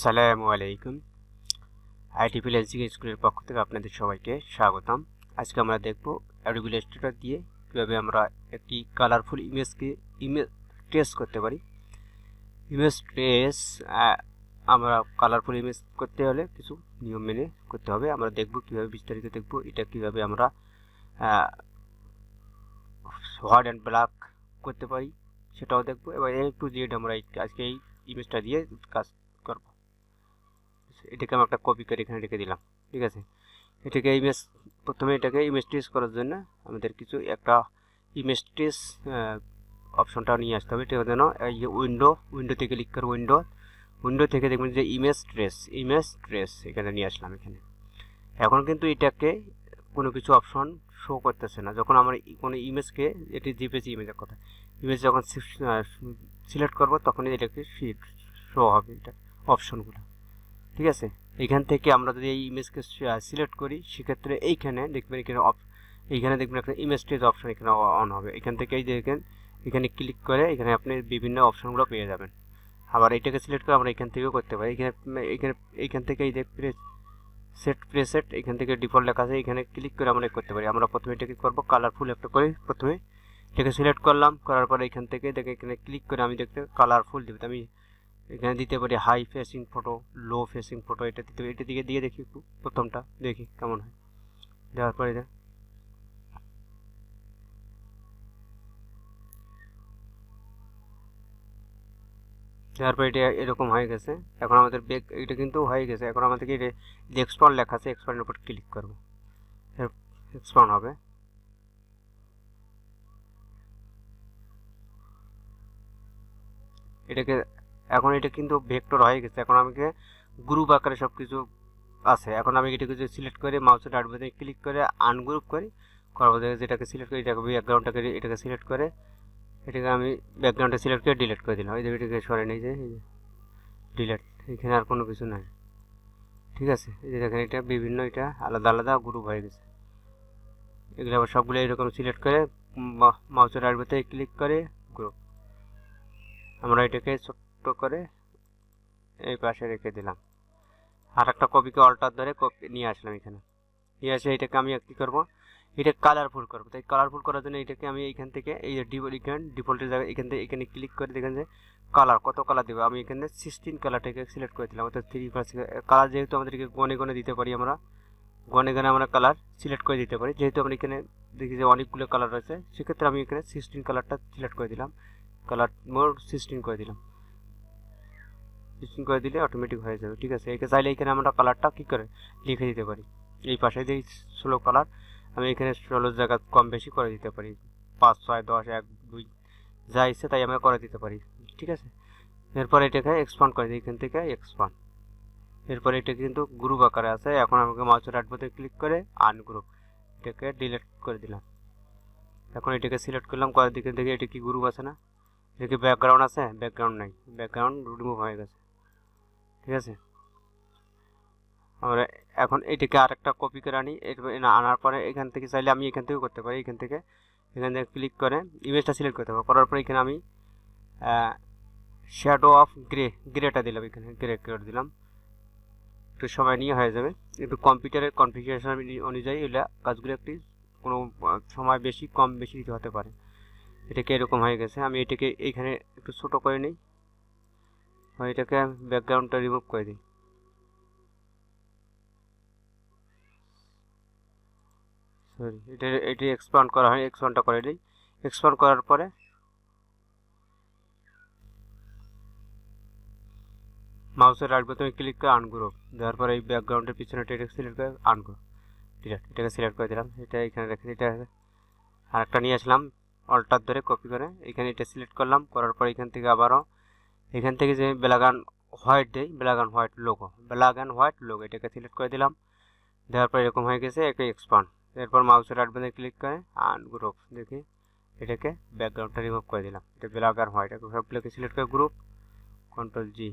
আসসালামু আলাইকুম। IT freelancing স্কুলের পক্ষ থেকে আপনাদের সবাইকে স্বাগতম। আজকে আমরা দেখব ইলাস্ট্রেটর দিয়ে কীভাবে আমরা একটি কালারফুল ইমেজকে ইমেজ ট্রেস করতে পারি। ইমেজ ট্রেস আমরা কালারফুল ইমেজ করতে হলে কিছু নিয়ম মেনে করতে হবে। আমরা দেখব কীভাবে, বিস্তারিত দেখব এটা কীভাবে আমরা হোয়াইট অ্যান্ড ব্ল্যাক করতে পারি, সেটাও দেখব। এবার এ টু জেড আমরা আজকে এই ইমেজটা দিয়ে কাজ করব। এটাকে আমি একটা কপি করে এখানে রেখে দিলাম, ঠিক আছে? এটাকে ইমেজ প্রথমে এটাকে ইমেজ ট্রেস করার জন্য আমাদের কিছু একটা ইমেজ ট্রেস অপশনটা নিয়ে আসতে হবে। এটা যেন, এই যে উইন্ডো উইন্ডোতে ক্লিক করে উইন্ডো উইন্ডো থেকে দেখবেন যে ইমেজ ট্রেস ইমেজ ট্রেস এখানে নিয়ে আসলাম এখানে। এখন কিন্তু এটাকে কোনো কিছু অপশন শো করতেছে না। যখন আমরা কোনো ইমেজকে এটি জিপেজি ইমেজের কথা ইমেজ যখন সিলেক্ট করব, তখনই এটাকে শো হবে এটা অপশনগুলো ঠিক আছে? এখান থেকে আমরা যদি এই ইমেজকে সিলেক্ট করি, সেক্ষেত্রে এইখানে দেখবেন এখানে অপ এইখানে দেখবেন একটা ইমেজ ট্রেজ অপশন এখানে অন হবে। এখান থেকে এই দেখেন, এখানে ক্লিক করে এখানে আপনি বিভিন্ন অপশনগুলো পেয়ে যাবেন। আবার এটাকে সিলেক্ট করে আমরা এখান থেকেও করতে পারি। এখানে এখানে এইখান থেকে এই যে সেট প্রেসেট এখান থেকে ডিফল্ট লেখা আছে। এখানে ক্লিক করে আমরা করতে পারি। আমরা প্রথমে এটাকে করব? কালারফুল একটা করে প্রথমে এটাকে সিলেক্ট করলাম। করার পরে এখান থেকে দেখে এখানে ক্লিক করে আমি দেখতে কালারফুল দেবো। আমি এখানে দিতে পারি high facing photo low facing photo এটা দিতে পারি, এটা দিকে দিয়ে দেখি একটু, প্রথমটা দেখি কেমন হয়। দেওয়ার পরে দেখ। পর এটা এরকম হয়ে গেছে। এখন আমাদের বেগ এটা কিন্তু হয়ে গেছে। এখন আমাদেরকে এটা এক্সপান্ড লেখা আছে এক্সপান্ডের উপর ক্লিক করব। এক্সপান্ড হবে। এটাকে এখন এটা কিন্তু ভেক্টর হয়ে গেছে। এখন আমাকে গ্রুপ আকারে সব কিছু আছে। এখন আমি এটাকে যদি সিলেক্ট করে মাউসের ডাট বাটনে ক্লিক করে আনগ্রুপ করি করব যেটাকে সিলেক্ট করি, এটাকে ব্যাকগ্রাউন্ডটাকে এটাকে সিলেক্ট করে, এটাকে আমি ব্যাকগ্রাউন্ডটা সিলেক্ট করে ডিলিট করে দিলাম। এই যে এটাকে সরে নিয়ে যে ডিলিট এখানে আর কোনো কিছু নাই। ঠিক আছে? এই যে দেখেন এটা বিভিন্ন, এটা আলাদা আলাদা গ্রুপ হয়ে গেছে। এগুলো আবার সবগুলো এরকম সিলেক্ট করে মাউসের ডাট বাটনে ক্লিক করে গ্রুপ আমরা এটাকে ছোট্ট করে এই পাশে রেখে দিলাম। আর একটা কপিকে অল্টার ধরে কপি নিয়ে আসলাম এখানে। নিয়ে আসে এটাকে আমি কী করব? এটা কালারফুল করব। তাই কালারফুল করার জন্য এটাকে আমি এইখান থেকে এই যে এখানে ডিফল্টের জায়গায় এখান থেকে এখানে ক্লিক করে দেখেন যে কালার কত কালার দেবে? আমি এখানে সিক্সটিন কালারটাকে সিলেক্ট করে দিলাম। অর্থাৎ থ্রি পার্সেন্ট কালার যেহেতু আমাদেরকে গনে গনে দিতে পারি আমরা, গনে গনে আমরা কালার সিলেক্ট করে দিতে পারি। যেহেতু আমরা এখানে দেখি যে অনেকগুলো কালার রয়েছে, সেক্ষেত্রে আমি এখানে সিক্সটিন কালারটা সিলেক্ট করে দিলাম। কালার মোর সিক্সটিন করে দিলাম। সিক্সটিন করে দিলে অটোমেটিক হয়ে যাবে। ঠিক আছে? একে চাইলে এখানে আমরা কালারটা কী করে লিখে দিতে পারি? এই পাশে যে ষোলো কালার আমি এখানে ষোলো জায়গা কম বেশি করে দিতে পারি। পাঁচ, ছয়, দশ, এক, দুই, যা ইচ্ছে তাই আমরা করে দিতে পারি। ঠিক আছে? এরপর এটাকে এক্সপান্ড করে দিই এখান থেকে এক্সপান্ড এরপর এটা কিন্তু গ্রুপ আকারে আছে। এখন আমাকে মাউসের আটবোতে ক্লিক করে আনগ্রুপ এটাকে ডিলিট করে দিলাম। এখন এটাকে সিলেক্ট করলাম, করার দিকে দেখে এটা কি গ্রুপ আছে না? এটা কি ব্যাকগ্রাউন্ড আছে ব্যাকগ্রাউন্ড নাই। ব্যাকগ্রাউন্ড রিমুভ হয়ে গেছে। ঠিক আছে? আমরা এখন এটাকে আরেকটা কপি করে আনি আনার পরে এখান থেকে চাইলে আমি এখান থেকে করতে পারি, এখান থেকে। এখান থেকে ক্লিক করে ইমেজটা সিলেক্ট করতে পারব করার পরে এখানে আমি শ্যাডো অফ গ্রে গ্রেটা দিলাম এখানে গ্রে করে দিলাম। একটু সময় নিয়ে হয়ে যাবে। একটু কম্পিউটারের কনফিগারেশন অনুযায়ী এগুলো কাজগুলো একটি কোনো সময় বেশি, কম বেশি হতে পারে। এটাকে এরকম হয়ে গেছে। আমি এটাকে এইখানে একটু ছোটো করে নিই। এটাকে ব্যাকগ্রাউন্ডটা রিমুভ করে দিই। সরি এটা, এটি এক্সপান্ড করা হয় এক্সপান্ডটা করে দিই। এক্সপান্ড করার পরে মাউসের রাইট বোতামে ক্লিক করে আনগ্রুপ দেওয়ার পরে এই ব্যাকগ্রাউন্ডের পিছনে এটা সিলেক্ট করে ঠিক আছে এটাকে সিলেক্ট করে দিলাম। এটা এখানে রেখে এটা আর একটা নিয়ে আসলাম অল্টার ধরে কপি করে। এখানে এটা সিলেক্ট করলাম, করার পর এখান থেকে আবারও এখান থেকে যে ব্ল্যাক অ্যান্ড হোয়াইট দেয় black and white logo black and white logo এটাকে সিলেক্ট করে দিলাম। দেওয়ার পর এরকম হয়ে গেছে, একে এক্সপান্ড এরপর মাউসের রাইট বাটনে ক্লিক করে আন গ্রুপ দেখি এটাকে ব্যাকগ্রাউন্ডটা রিমুভ করে দিলাম। এটা ব্ল্যাক অ্যান্ড হোয়াইট এখন সবগুলোকে সিলেক্ট করে গ্রুপ কন্ট্রোল জি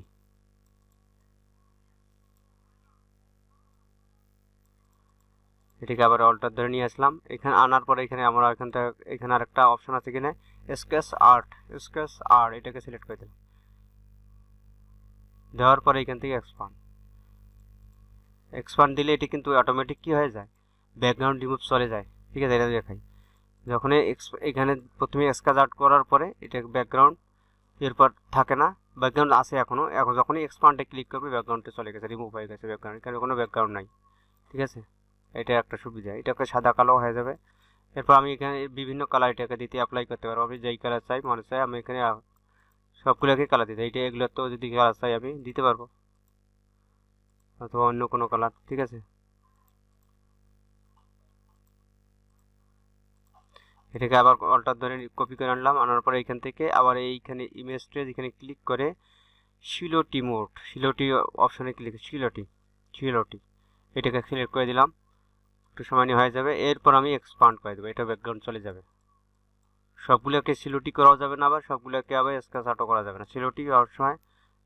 এটাকে আবার অল্টার ধরে নিয়ে আসলাম। এখানে আনার পরে এখানে আমরা এখান থেকে, এখানে আরেকটা অপশন আছে কিনা? স্কেচ আর্ট স্কেচ আর্ট এটাকে সিলেক্ট করে দিলাম। দেওয়ার পরে এখান থেকে এক্সপান্ড এক্সপান্ড দিলে এটি কিন্তু অটোমেটিক কী হয়ে যায়? ব্যাকগ্রাউন্ড রিমুভ চলে যায়। ঠিক আছে, এটা দেখাই। যখন এখানে প্রথমে স্কাচ আউট করার পরে এটা ব্যাকগ্রাউন্ড এরপর থাকে না ব্যাকগ্রাউন্ড আছে এখনও এখন যখনই এক্সপান্ডে ক্লিক করবে ব্যাকগ্রাউন্ডটা চলে গেছে রিমুভ হয়ে গেছে ব্যাকগ্রাউন্ড এখানে কোনো ব্যাকগ্রাউন্ড নাই। ঠিক আছে? এটা একটা সুবিধা। এটা একটা সাদা কালো হয়ে যাবে। এরপর আমি এখানে বিভিন্ন কালার এটাকে দিতে অ্যাপ্লাই করতে পারব। আমি যেই কালার চাই, মনে চাই আমি এখানে সবগুলোকে কালার দিতে এইটা এগুলো তো যদি কালার চাই আমি দিতে পারব। অথবা অন্য কোনো কালার ঠিক আছে? এটাকে আবার অল্টার ধরে কপি করে আনলাম। আনার পরে এখান থেকে আবার এইখানে ইমেজটা যেখানে ক্লিক করে, শিলোটি মোড শিলোটি অপশানে ক্লিক শিলোটি শিলোটি, এটাকে সিলেক্ট করে দিলাম। একটু সময় নিয়ে হয়ে যাবে। এরপর আমি এক্সপান্ড করে দেবো। এটা ব্যাকগ্রাউন্ড চলে যাবে। সবগুলোকে সিলোটি করাও যাবে না আবার সবগুলোকে আবার স্কেচ আউটও করা যাবে না। সিলোটি সময়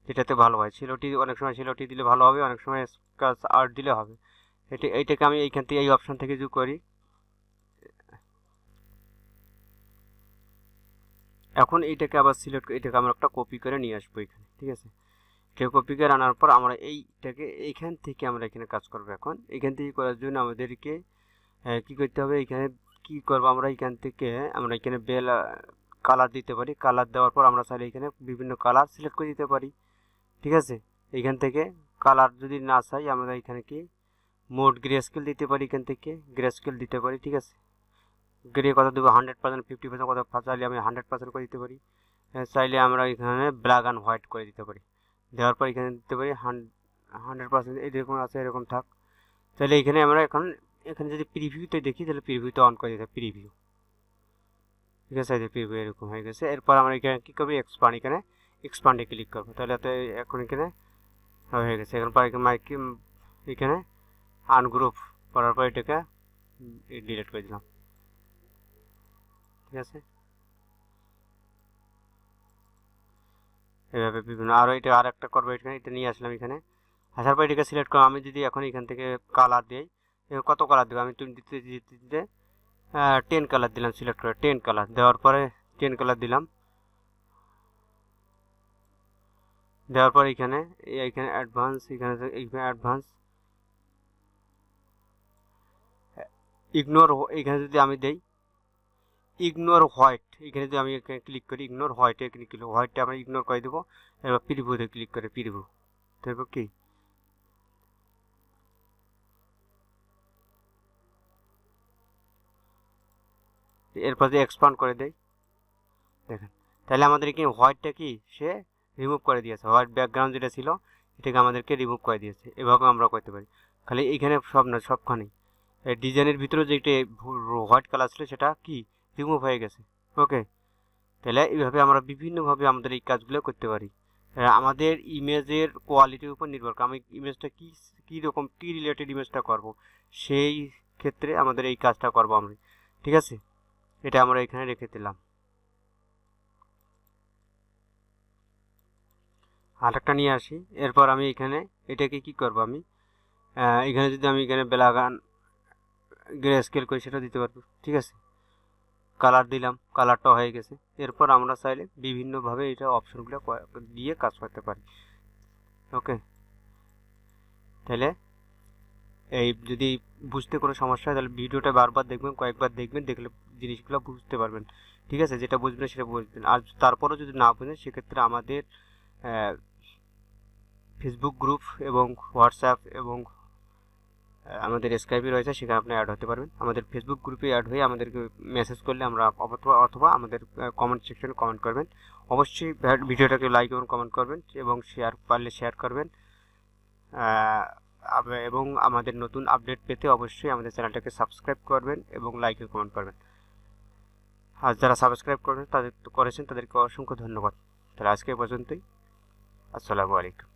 যেটাতে ভালো হয়। সিলোটি অনেক সময় সিলোটি দিলে ভালো হবে, অনেক সময় স্কেচ আর্ট দিলে হবে। এটা এইটাকে আমি এইখান থেকে, এই অপশন থেকে যুগ করি। এখন এইটাকে আবার সিলেক্ট, এটাকে আমরা একটা কপি করে নিয়ে আসব এখানে, ঠিক আছে? এটা কপি করে আনার পর আমরা এইটাকে, এইখান থেকে আমরা এখানে কাজ করব এখন। এখান থেকে করার জন্য আমাদেরকে কি করতে হবে? এখানে কি করব? আমরা এখান থেকে, আমরা এখানে বেল কালার দিতে পারি। কালার দেওয়ার পর আমরা চাইলে এখানে বিভিন্ন কালার সিলেক্ট করে দিতে পারি। ঠিক আছে? এইখান থেকে কালার যদি না চাই, আমরা এখানে কি? মোড গ্রে স্কেল দিতে পারি এখান থেকে। গ্রে স্কেল দিতে পারি, ঠিক আছে? গ্রে কত দেবো হান্ড্রেড পার্সেন্ট ফিফটি পার্সেন্ট কত চাইলে আমি হান্ড্রেড পার্সেন্ট করে দিতে পারি। চাইলে আমরা এখানে ব্ল্যাক অ্যান্ড হোয়াইট করে দিতে পারি। দেওয়ার পর এখানে দিতে পারি হান্ড্রেড পার্সেন্ট এরকম আছে, এরকম থাক। তাহলে এখানে আমরা এখন এখানে যদি প্রিভিউতে দেখি, তাহলে প্রিভিউতে অন করে দিতে প্রিভিউ ঠিক আছে প্রিভিউ এরকম হয়ে গেছে। এরপর আমরা এখানে কী করব? এক্সপান্ড এখানে এক্সপান্ডে ক্লিক করব। তাহলে তো এখন এখানে হয়ে গেছে। এখন পর এখানে আনগ্রুপ করার পর এটাকে ডিলিট করে দিলাম। ঠিক আছে? এভাবে বিভিন্ন আরও এটা আর একটা করব এখানে, এটা নিয়ে আসলাম এখানে। আসার পর এটাকে সিলেক্ট করো আমি যদি এখন এখান থেকে কালার দিই কত কালার দেবো? আমি তুমি দিতে দিতে দিতে টেন কালার দিলাম সিলেক্ট করে টেন কালার দেওয়ার পরে টেন কালার দিলাম। দেওয়ার পর এখানে এইখানে অ্যাডভান্স এখানে এইখানে অ্যাডভান্স ইগনোর এখানে যদি আমি দেই ইগনোর হোয়াইট এখানে যদি আমি এখানে ক্লিক করি ইগনোর হোয়াইটে ক্লিক করি হোয়াইটটা আমরা ইগনোর করে দেবো। এবার প্রিভিউতে ক্লিক করে প্রিভিউ দেখব কি? এরপর যদি এক্সপান্ড করে দেয় দেখেন, তাহলে আমাদের কি হোয়াইটটা কি, সে রিমুভ করে দিয়েছে। হোয়াইট ব্যাকগ্রাউন্ড যেটা ছিল, এটাকে আমাদেরকে রিমুভ করে দিয়েছে। এভাবে আমরা করতে পারি। খালি এখানে সব না, সবখানেই। ডিজাইনের ভিতরে যেটা হোয়াইট কালার ছিল, সেটা কি? রিমুভ হয়ে গেছে। ওকে তাহলে এইভাবে আমরা বিভিন্নভাবে আমাদের এই কাজগুলো করতে পারি। আমাদের ইমেজের কোয়ালিটির উপর নির্ভর করে। আমি ইমেজটা কী কী রকম, কী রিলেটেড ইমেজটা করব, সেই ক্ষেত্রে আমাদের এই কাজটা করব আমরা। ঠিক আছে? এটা আমরা এখানে রেখে দিলাম। আরেকটা নিয়ে আসি। এরপর আমি এখানে, এটাকে কি করব আমি? এখানে যদি আমি এখানে বেলাগান গ্রে স্কেল করি, সেটা দিতে পারব। ঠিক আছে? কালার দিলাম কালারটা হয়ে গেছে। এরপর আমরা চাইলে বিভিন্নভাবে এটা অপশনগুলো দিয়ে কাজ করতে পারি। ওকে তাহলে এই যদি বুঝতে কোনো সমস্যা হয়, তাহলে ভিডিওটা বারবার দেখবেন, কয়েকবার দেখবেন, দেখলে জিনিসগুলো বুঝতে পারবেন। ঠিক আছে? যেটা বুঝবেন সেটা বুঝবেন। আর তারপরেও যদি না বুঝেন, সেক্ষেত্রে আমাদের ফেসবুক গ্রুপ এবং হোয়াটসঅ্যাপ এবং আমাদের স্কাইপে রয়েছে, সেখানে আপনি অ্যাড হতে পারবেন। আমাদের ফেসবুক গ্রুপে অ্যাড হয়ে আমাদেরকে মেসেজ করলে আমরা অথবা অথবা আমাদের কমেন্ট সেকশনে কমেন্ট করবেন। অবশ্যই ভিডিওটাকে লাইক এবং কমেন্ট করবেন এবং শেয়ার পারলে শেয়ার করবেন। এবং আমাদের নতুন আপডেট পেতে অবশ্যই আমাদের চ্যানেলটাকে সাবস্ক্রাইব করবেন এবং লাইক কমেন্ট করবেন। আর যারা সাবস্ক্রাইব করেছেন তাদের করেছেন তাদেরকে অসংখ্য ধন্যবাদ। তাহলে আজকে পর্যন্তই। আসসালামু আলাইকুম।